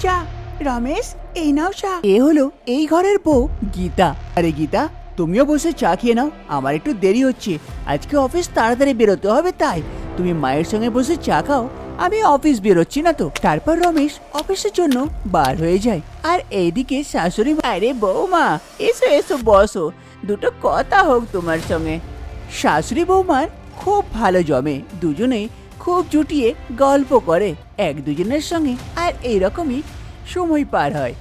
চা। রমেশ, এই নাও চা। এ হলো এই ঘরের বউ, গীতা। আরে গীতা, তুমিও বসে চা খেয়ে নাও, আমার একটু দেরি হচ্ছে। আজকে অফিস তাড়াতাড়ি বেরোতে হবে তাই। তুমি মায়ের সঙ্গে বসে চা খাও, আমি অফিস বেরোচ্ছি না তো। তারপর রমেশ অফিসের জন্য বার হয়ে যায়। আর এইদিকে শাশুড়ি আরে বৌমা, এসো এসো, বসো। দুটো কথা হোক তোমার সঙ্গে। শাশুড়ি বৌমার খুব ভালো জমে। দুজনেই খুব জুটিয়ে গল্প করে। এক দুজনের সঙ্গে আর এইরকমই সময় পার হয়।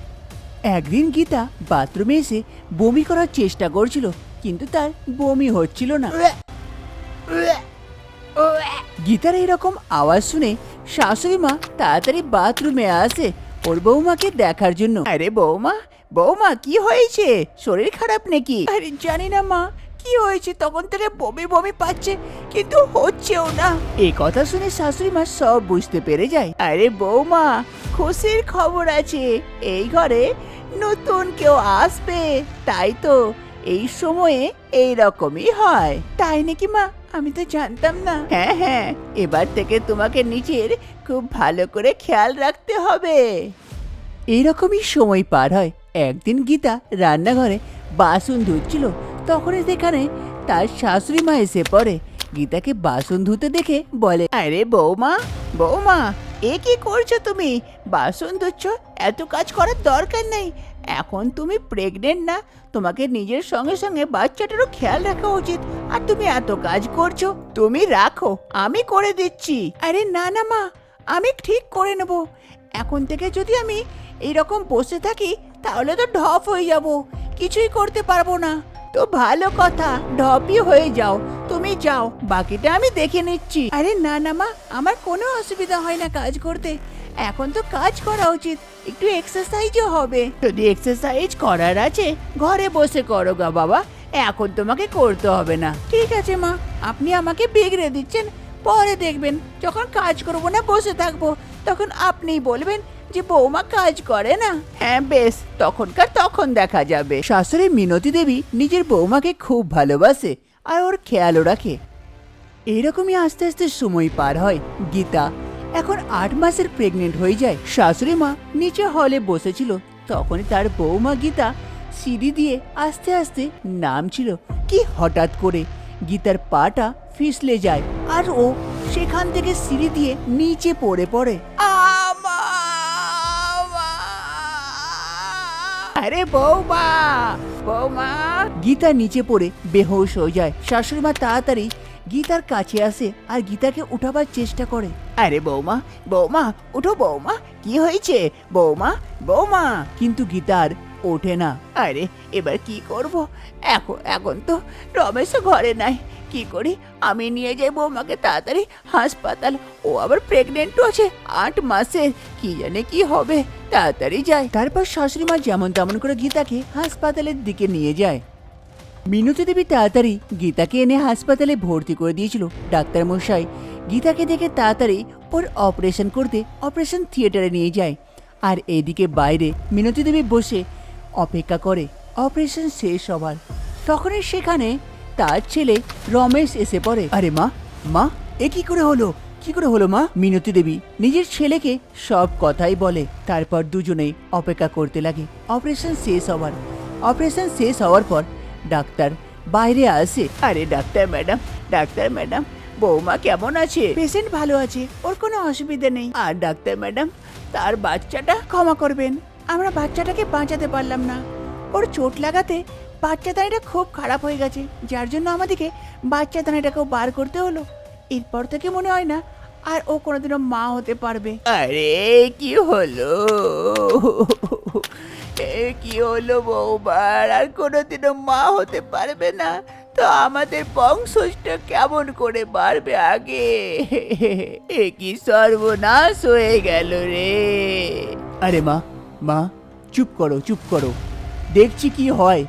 একদিন গীতা বাথরুমে এসে বমি করার চেষ্টা করছিল, কিন্তু তার বমি হচ্ছিল না। গীতার এইরকম আওয়াজ শুনে শাশুড়ি মা তাড়াতাড়ি বাথরুমে আসে ওর বৌমাকে দেখার জন্য। আরে বৌমা বৌমা কি হয়েছে? শরীর খারাপ নাকি? আরে জানি না মা কি হয়েছে? তখন থেকে বমি বমি পাচ্ছে কিন্তু হচ্ছেও না। এই কথা শুনে শাশুড়ি মা সব বুঝতে পেরে যায়। আরে বৌমা খুশির খবর আছে। এই ঘরে নতুন কেউ আসবে তাই তো এই সময়ে এই রকমই হয়। তাই নাকি মা? আমি তো জানতাম না। হ্যাঁ হ্যাঁ এবার থেকে তোমাকে নিজের খুব ভালো করে খেয়াল রাখতে হবে। এইরকমই সময় পার হয়। একদিন গীতা রান্নাঘরে বাসন ধুচ্ছিল তখনই সেখানে তার শাশুড়ি মা এসে পড়ে। গীতাকে বাসন ধুতে দেখে বলে, আরে বৌমা বৌমা, এ কি করছ তুমি? বাসন ধুচ্ছ, এত কাজ করার দরকার নেই। এখন তুমি প্রেগনেন্ট না, তোমাকে নিজের সঙ্গে সঙ্গে বাচ্চাটারও খেয়াল রাখা উচিত। আর তুমি এত কাজ করছ, তুমি রাখো, আমি করে দিচ্ছি। আরে না না মা, আমি ঠিক করে নেব। এখন থেকে যদি আমি এইরকম বসে থাকি, তাহলে তো ঢপ হয়ে যাব। কিছুই করতে পারব না। তো ভালো কথা ঢপই হয়ে যাও। তুমি যাও বাকিটা আমি দেখে নিচ্ছি। আরে না না মা আমার কোনো অসুবিধা হয় না কাজ করতে। এখন তো কাজ করা উচিত একটু এক্সারসাইজও হবে। যদি এক্সারসাইজ করার আছে ঘরে বসে করো গা বাবা এখন তোমাকে করতে হবে না। ঠিক আছে মা আপনি আমাকে বিগড়ে দিচ্ছেন পরে দেখবেন যখন কাজ করব না বসে থাকব তখন আপনিই বলবেন যে বৌমা কাজ করে না? হ্যাঁ বেশ। তখনকার তখন দেখা যাবে। শাশুড়ি মিনতি দেবী নিজের বৌমাকে খুব ভালোবাসে আর ওর খেয়ালও রাখে। এরকমই আস্তে আস্তে সময় পার হয়। গীতা এখন আট মাসের প্রেগনেন্ট হয়ে যায়। শাশুড়ি মা নিচে হলে বসেছিল। তখনই তার বৌমা গীতা সিঁড়ি দিয়ে আস্তে আস্তে নামছিল। কি হঠাৎ করে? গীতার পাটা ফিসলে যায় আর ও সেখান থেকে সিঁড়ি দিয়ে নিচে পড়ে পড়ে। আরে বৌমা বৌমা। গীতা নিচে পড়ে বেহোশ হয়ে যায়। শাশুড়ি মা তাড়াতাড়ি গীতার কাছে আসে আর গীতাকে উঠাবার চেষ্টা করে। আরে বৌমা বৌমা উঠো বৌমা কি হয়েছে? বৌমা বৌমা। কিন্তু গীতার ওঠে না। আরে, এবার কি করব? এখন এখন তো রমেশ ঘরে নাই। কি করি? আমি নিয়ে যাই বৌমাকে তাড়াতাড়ি হাসপাতাল। ও আবার প্রেগনেন্টও আছে আট মাসের। কি জানে কি হবে? তাড়াতাড়ি যায় তারপর শাশুড়ি মা যেমন তেমন করে গীতাকে হাসপাতালের দিকে নিয়ে যায়। মিনতি দেবী তাড়াতাড়ি গীতাকে এনে হাসপাতালে ভর্তি করে দিয়েছিল ডাক্তার মশাই। গীতাকে দেখে তাড়াতাড়ি ওর অপারেশন করতে অপারেশন থিয়েটারে নিয়ে যায়। আর এদিকে বাইরে মিনতি দেবী বসে অপেক্ষা করে। অপারেশন শেষ হবার। তখনই সেখানে তার ছেলে রমেশ এসে পড়ে। আরে মা মা, এ কি করে হলো? কি করে হলো মা? মিনতি দেবী নিজের ছেলেকে সব কথাই বলে। তারপর দুজনেই অপেক্ষা করতে লাগে। অপারেশন শেষ হওয়ার অপারেশন শেষ হওয়ার পর ডাক্তার বাইরে আসে। আরে ডাক্তার ম্যাডাম ডাক্তার ম্যাডাম, বৌমা কেমন আছে? পেশেন্ট ভালো আছে, ওর কোনো অসুবিধা নেই। আর ডাক্তার ম্যাডাম, তার বাচ্চাটা ক্ষমা করবেন। আমরা বাচ্চাটাকে বাঁচাতে পারলাম না। ওর চোট লাগাতে বাচ্চা দানিটা খুব খারাপ হয়ে গেছে যার জন্য আমাদেরকে বাচ্চা দানিটাকেও বার করতে হলো। এরপর থেকে মনে হয় না আর ও কোনোদিনও মা হতে পারবে। আরে কি হলো? এ কি হলো বৌবার আর কোনোদিনও মা হতে পারবে না। তো আমাদের বংশটা কেমন করে বাড়বে আগে? এ কি সর্বনাশ হয়ে গেল রে। আরে মা মা, চুপ করো চুপ করো। দেখছি কি হয়।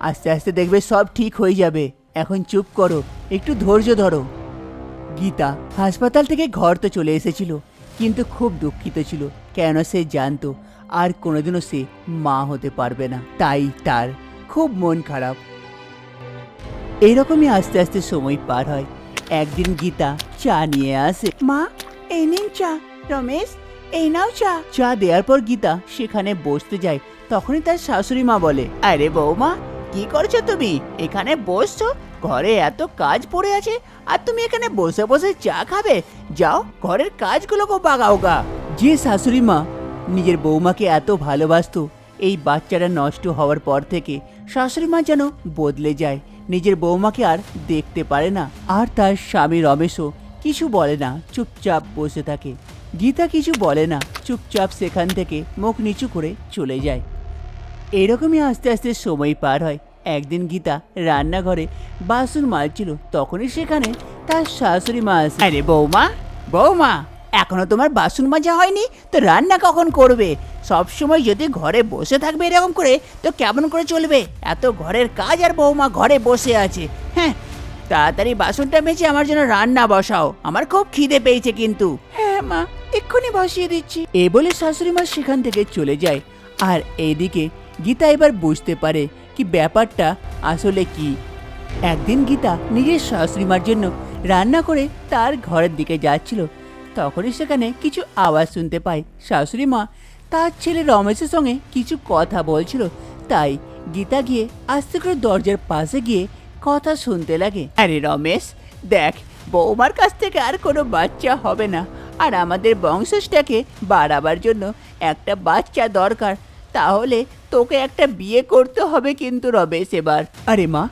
আস্তে আস্তে দেখবে সব ঠিক হয়ে যাবে। এখন চুপ করো, একটু ধৈর্য ধরো। গীতা হাসপাতাল থেকে ঘর তো চলে এসেছিল, কিন্তু খুব দুঃখিত ছিল, কেন সে জানতো আর কোনোদিনও সে মা হতে পারবে না। তাই তার খুব মন খারাপ। এইরকমই আস্তে আস্তে সময় পার হয়। একদিন গীতা চা নিয়ে আসে। মা, এই নিন চা। রমেশ এই নাও চা। চা দেওয়ার পর গীতা সেখানে বসতে যায়। তখনই তার শাশুড়ি মা বলে, আরে বৌমা, কি করছ তুমি? এখানে বসছো? ঘরে এত কাজ পড়ে আছে, আর তুমি এখানে বসে বসে চা খাবে? যাও, ঘরের কাজগুলো কাজগুলোকে বাগাও গা যে শাশুড়ি মা নিজের বৌমাকে এত ভালোবাসতো, এই বাচ্চাটা নষ্ট হওয়ার পর থেকে শাশুড়ি মা যেন বদলে যায়। নিজের বৌমাকে আর দেখতে পারে না। আর তার স্বামী রমেশও কিছু বলে না, চুপচাপ বসে থাকে। গীতা কিছু বলে না। চুপচাপ সেখান থেকে মুখ নিচু করে চলে যায়। এরকমই আস্তে আস্তে সময় পার হয়। একদিন গীতা রান্নাঘরে বাসন মাজছিল তখনই সেখানে তার শাশুড়ি মা আসে। আরে বৌমা বৌমা এখনও তোমার বাসন মাজা হয়নি তো রান্না কখন করবে? সব সময় যদি ঘরে বসে থাকবে এরকম করে তো কেমন করে চলবে? এত ঘরের কাজ আর বৌমা ঘরে বসে আছে। হ্যাঁ তাড়াতাড়ি বাসনটা মেজে আমার জন্য রান্না বসাও। আমার খুব খিদে পেয়েছে কিন্তু। হ্যাঁ মা, এক্ষুনি বসিয়ে দিচ্ছি। এ বলে শাশুড়ি মা সেখান থেকে চলে যায়। আর এইদিকে গীতা এবার বুঝতে পারে কি ব্যাপারটা, আসলে কি। একদিন গীতা নিজের শাশুড়িমার জন্য রান্না করে তার ঘরের দিকে যাচ্ছিল। তখনই সেখানে কিছু আওয়াজ শুনতে পায়। শাশুড়ি মা তার ছেলে রমেশের সঙ্গে কিছু কথা বলছিল। তাই গীতা গিয়ে আস্তে করে দরজার পাশে গিয়ে কথা শুনতে লাগে। আরে রমেশ, দেখ, বৌমার কাছ থেকে আর কোনো বাচ্চা হবে না। আর আমাদের বংশটাকে বাড়াবার জন্য একটা বাচ্চা দরকার। তাহলে তোকে একটা বিয়ে করতে হবে কিন্তু রমেশ এবার। আরে মা,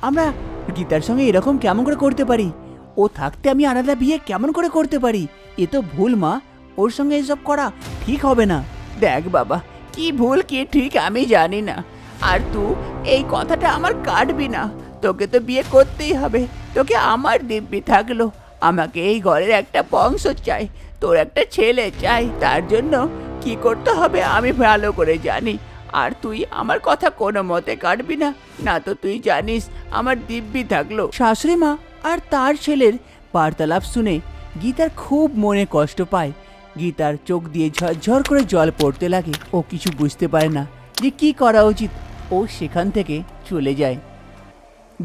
আমরা গীতার সঙ্গে এরকম কেমন করে করতে পারি? ও থাকতে আমি আলাদা বিয়ে কেমন করে করতে পারি? এ তো ভুল মা, ওর সঙ্গে এসব করা ঠিক হবে না। দেখ বাবা, কি ভুল কি ঠিক আমি জানি না। আর তুই এই কথাটা আমার কাটবি না। তোকে তো বিয়ে করতেই হবে। তোকে আমার দিব্যি থাকল। আমাকে এই ঘরের একটা বংশ চাই তোর একটা ছেলে চাই তার জন্য কি করতে হবে আমি ভালো করে জানি। আর তুই আমার কথা কোনো মতে কাটবি না। না তো তুই জানিস আমার দিব্যি থাকল। শাশুড়ি মা আর তার ছেলের বার্তালাপ শুনে গীতার খুব মনে কষ্ট পায়। গীতার চোখ দিয়ে ঝরঝর করে জল পড়তে লাগে। ও কিছু বুঝতে পারে না যে কি করা উচিত। ও সেখান থেকে চলে যায়।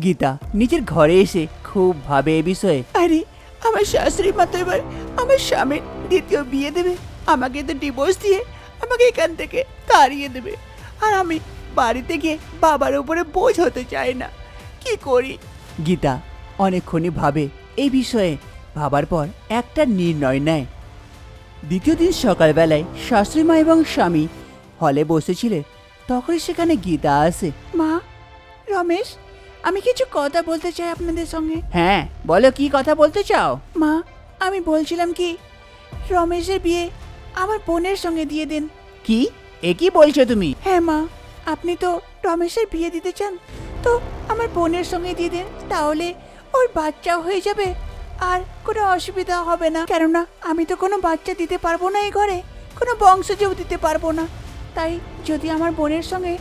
গীতা নিজের ঘরে এসে খুব ভাবে এ বিষয়ে আরে আমার শাশুড়ি মা তো এবার আমার স্বামীর দ্বিতীয় বিয়ে দেবে। আমাকে তো ডিভোর্স দিয়ে আমাকে এখান থেকে তাড়িয়ে দেবে। আর আমি বাড়িতে গিয়ে বাবার উপরে বোঝ হতে চাই না। কি করি? গীতা অনেকক্ষণই ভাবে এই বিষয়ে। ভাবার পর একটা নির্ণয় নেয়। দ্বিতীয় দিন সকালবেলায় শাশুড়ি মা এবং স্বামী হলে বসেছিলেন তখনই সেখানে গীতা আসে। মা রমেশ আমি কিছু কথা বলতে চাই আপনাদের সঙ্গে। হ্যাঁ বলো কি কথা বলতে চাও? মা আমি বলছিলাম কি রমেশের বিয়ে আমার বোনের সঙ্গে দিয়ে দেন। কি? এ কি বলছো তুমি? হ্যাঁ মা আপনি তো রমেশের বিয়ে দিতে চান তো আমার বোনের সঙ্গে দিয়ে দেন তাহলে ওর বাচ্চাও হয়ে যাবে আর কোনো অসুবিধা হবে না। কেননা আমি তো কোনো বাচ্চা দিতে পারব না এই ঘরে কোনো বংশজও দিতে পারব না। তাই যদি আমার বোনের সঙ্গে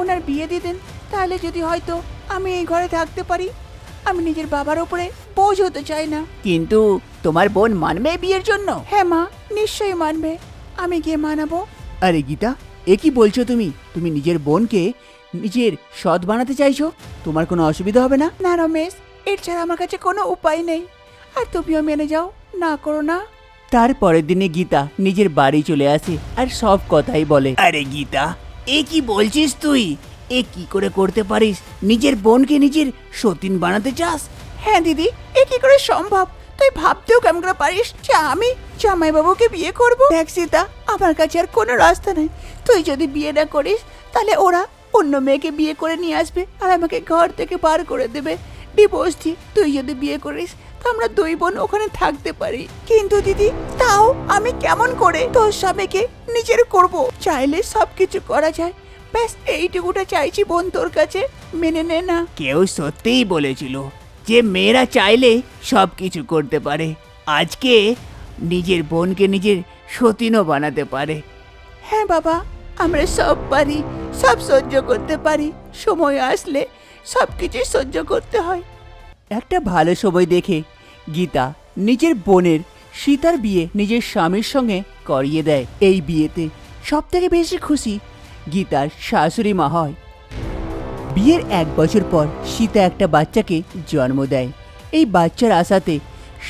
ওনার বিয়ে দিয়ে দেন তাহলে যদি হয়তো আমি এই ঘরে থাকতে পারি? আমি নিজের বাবার উপরে বোঝ হতে চাই না। কিন্তু তোমার বোন মানবে বিয়ের জন্য? হ্যাঁ মা নিশ্চয়ই মানবে। আমি গিয়ে মানাবো। আরে গীতা এ কি বলছো তুমি? তুমি নিজের বোনকে নিজের সৎ বানাতে চাইছো? তোমার কোনো অসুবিধা হবে না? না রমেশ এর ছাড়া আমার কাছে কোনো উপায় নেই। আর তুমিও মেনে যাও না করো না। তারপরের দিনে গীতা নিজের বাড়ি চলে আসে আর সব কথাই বলে। আরে গীতা এ কি বলছিস তুই? এ কি করে করতে পারিস? নিজের বোনকে নিজের সতীন বানাতে চাস? হ্যাঁ দিদি, এ কি করে সম্ভব? তুই ভাবতেও কেমন করে পারিস যে আমি জামাইবাবুকে বিয়ে করব? দেখ সীতা, আমার কাছে আর কোনো রাস্তা নেই। তুই যদি বিয়ে না করিস, তাহলে ওরা অন্য মেয়েকে বিয়ে করে নিয়ে আসবে আর আমাকে ঘর থেকে বার করে দেবে। ডিভোর্স দি, তুই যদি বিয়ে করিস, তো আমরা দুই বোন ওখানে থাকতে পারি। কিন্তু দিদি, তাও আমি কেমন করে তোর স্বামীকে নিজের করব? চাইলে সব কিছু করা যায়। ব্যাস এইটুকুটা চাইছি বোন তোর কাছে মেনে নে না। কেউ সত্যিই বলেছিল যে মেয়েরা চাইলে সব কিছু করতে পারে আজকে নিজের বোনকে নিজের সতীনও বানাতে পারে। হ্যাঁ বাবা আমরা সব পারি সব সহ্য করতে পারি সময় আসলে সব কিছুই সহ্য করতে হয়। একটা ভালো সময় দেখে গীতা নিজের বোনের সীতার বিয়ে নিজের স্বামীর সঙ্গে করিয়ে দেয় এই বিয়েতে। সব থেকে বেশি খুশি গীতার শাশুড়ি মা হয়। বিয়ের এক বছর পর সীতা একটা বাচ্চাকে জন্ম দেয়। এই বাচ্চার আশাতে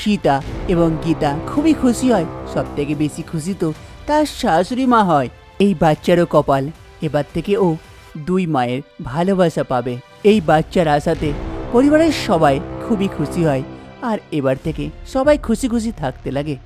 সীতা এবং গীতা খুবই খুশি হয়। সব থেকে বেশি খুশি তো তার শাশুড়ি মা হয়। এই বাচ্চারও কপাল এবার থেকে ও দুই মায়ের ভালোবাসা পাবে। এই বাচ্চার আশাতে পরিবারের সবাই খুবই খুশি হয়। আর এবার থেকে সবাই খুশি খুশি থাকতে লাগে।